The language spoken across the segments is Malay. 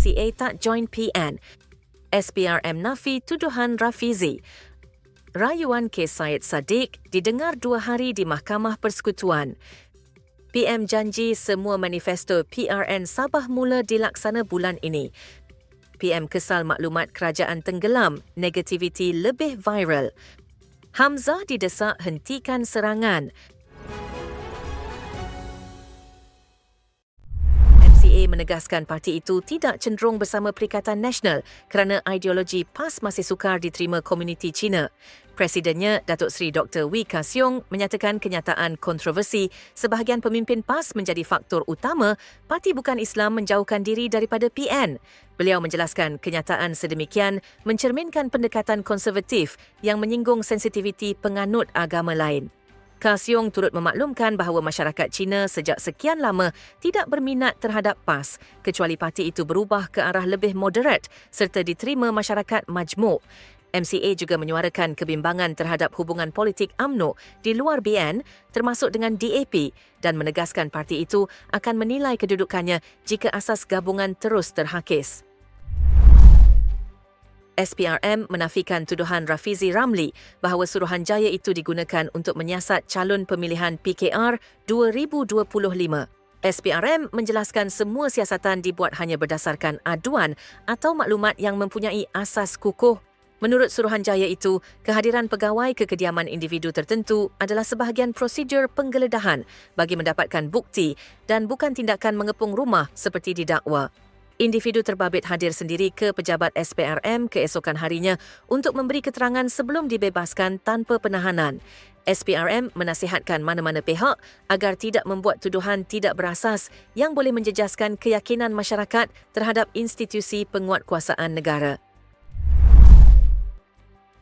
MCA tak join PN. SPRM nafi tuduhan Rafizi. Rayuan kes Syed Saddiq didengar dua hari di Mahkamah Persekutuan. PM janji semua manifesto PRN Sabah mula dilaksana bulan ini. PM kesal maklumat kerajaan tenggelam, negativiti lebih viral. Hamzah didesak hentikan serangan. Menegaskan parti itu tidak cenderung bersama Perikatan Nasional kerana ideologi PAS masih sukar diterima komuniti Cina. Presidennya, Datuk Seri Dr. Wee Ka Siong menyatakan kenyataan kontroversi sebahagian pemimpin PAS menjadi faktor utama Parti Bukan Islam menjauhkan diri daripada PN. Beliau menjelaskan kenyataan sedemikian mencerminkan pendekatan konservatif yang menyinggung sensitiviti penganut agama lain. Ka Siong turut memaklumkan bahawa masyarakat Cina sejak sekian lama tidak berminat terhadap PAS kecuali parti itu berubah ke arah lebih moderat serta diterima masyarakat majmuk. MCA juga menyuarakan kebimbangan terhadap hubungan politik AMNO di luar BN termasuk dengan DAP dan menegaskan parti itu akan menilai kedudukannya jika asas gabungan terus terhakis. SPRM menafikan tuduhan Rafizi Ramli bahawa Suruhanjaya itu digunakan untuk menyiasat calon pemilihan PKR 2025. SPRM menjelaskan semua siasatan dibuat hanya berdasarkan aduan atau maklumat yang mempunyai asas kukuh Menurut Suruhanjaya itu, kehadiran pegawai ke kediaman individu tertentu adalah sebahagian prosedur penggeledahan bagi mendapatkan bukti dan bukan tindakan mengepung rumah seperti didakwa. Individu terbabit hadir sendiri ke pejabat SPRM keesokan harinya untuk memberi keterangan sebelum dibebaskan tanpa penahanan. SPRM menasihatkan mana-mana pihak agar tidak membuat tuduhan tidak berasas yang boleh menjejaskan keyakinan masyarakat terhadap institusi penguatkuasaan negara.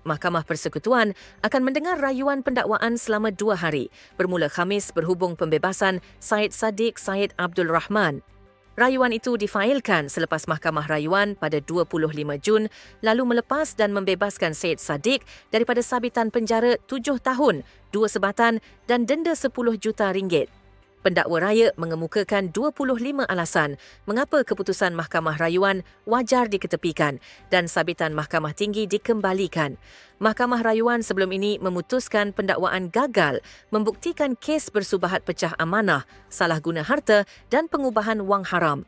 Mahkamah Persekutuan akan mendengar rayuan pendakwaan selama dua hari bermula Khamis berhubung pembebasan Syed Saddiq Syed Abdul Rahman. Rayuan itu difailkan selepas Mahkamah Rayuan pada 25 Jun lalu melepas dan membebaskan Syed Saddiq daripada sabitan penjara tujuh tahun, dua sebatan dan denda 10 juta ringgit. Pendakwa raya mengemukakan 25 alasan mengapa keputusan Mahkamah Rayuan wajar diketepikan dan sabitan Mahkamah Tinggi dikembalikan. Mahkamah Rayuan sebelum ini memutuskan pendakwaan gagal membuktikan kes bersubahat pecah amanah, salah guna harta dan pengubahan wang haram.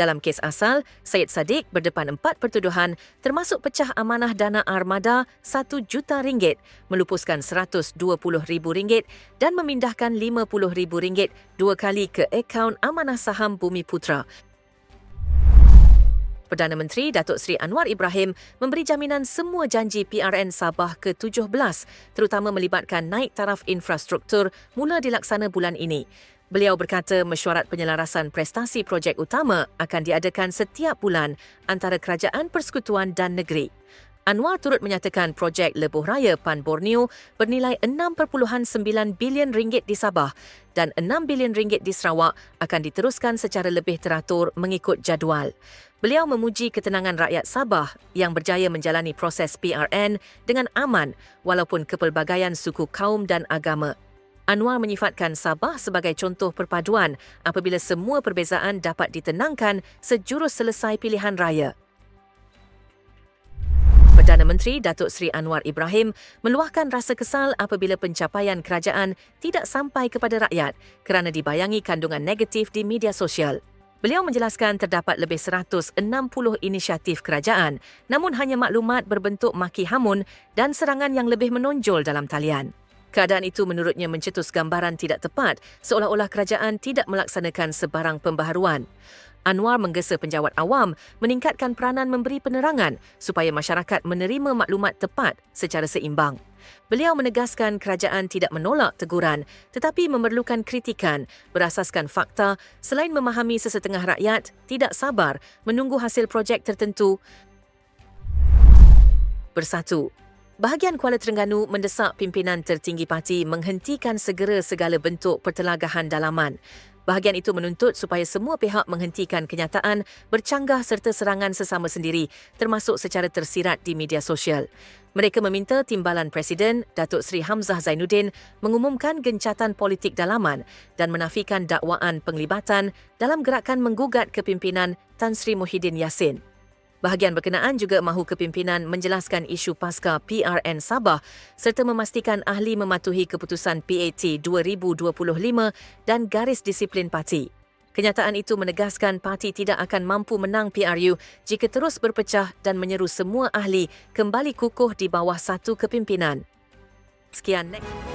Dalam kes asal, Syed Saddiq berdepan empat pertuduhan termasuk pecah amanah dana armada satu juta ringgit, melupuskan seratus dua puluh ribu ringgit dan memindahkan lima puluh ribu ringgit dua kali ke akaun amanah saham Bumi Putra. Perdana Menteri Datuk Seri Anwar Ibrahim memberi jaminan semua janji PRN Sabah ke-17 terutama melibatkan naik taraf infrastruktur mula dilaksana bulan ini. Beliau berkata mesyuarat penyelarasan prestasi projek utama akan diadakan setiap bulan antara kerajaan persekutuan dan negeri. Anwar turut menyatakan projek Lebuh Raya Pan Borneo bernilai 6.9 bilion ringgit di Sabah dan 6 bilion ringgit di Sarawak akan diteruskan secara lebih teratur mengikut jadual. Beliau memuji ketenangan rakyat Sabah yang berjaya menjalani proses PRN dengan aman walaupun kepelbagaian suku kaum dan agama. Anwar menyifatkan Sabah sebagai contoh perpaduan apabila semua perbezaan dapat ditenangkan sejurus selesai pilihan raya. Perdana Menteri Datuk Seri Anwar Ibrahim meluahkan rasa kesal apabila pencapaian kerajaan tidak sampai kepada rakyat kerana dibayangi kandungan negatif di media sosial. Beliau menjelaskan terdapat lebih 160 inisiatif kerajaan namun hanya maklumat berbentuk maki hamun dan serangan yang lebih menonjol dalam talian. Keadaan itu menurutnya mencetus gambaran tidak tepat seolah-olah kerajaan tidak melaksanakan sebarang pembaharuan. Anwar menggesa penjawat awam meningkatkan peranan memberi penerangan supaya masyarakat menerima maklumat tepat secara seimbang. Beliau menegaskan kerajaan tidak menolak teguran tetapi memerlukan kritikan berasaskan fakta selain memahami sesetengah rakyat tidak sabar menunggu hasil projek tertentu bersatu Bahagian Kuala Terengganu mendesak pimpinan tertinggi parti menghentikan segera segala bentuk pertelagahan dalaman. Bahagian itu menuntut supaya semua pihak menghentikan kenyataan bercanggah serta serangan sesama sendiri termasuk secara tersirat di media sosial. Mereka meminta Timbalan Presiden Datuk Seri Hamzah Zainuddin mengumumkan gencatan politik dalaman dan menafikan dakwaan penglibatan dalam gerakan menggugat kepimpinan Tan Sri Muhyiddin Yassin. Bahagian berkenaan juga mahu kepimpinan menjelaskan isu pasca PRN Sabah serta memastikan ahli mematuhi keputusan PAT 2025 dan garis disiplin parti. Kenyataan itu menegaskan parti tidak akan mampu menang PRU jika terus berpecah dan menyeru semua ahli kembali kukuh di bawah satu kepimpinan. Sekian. Next.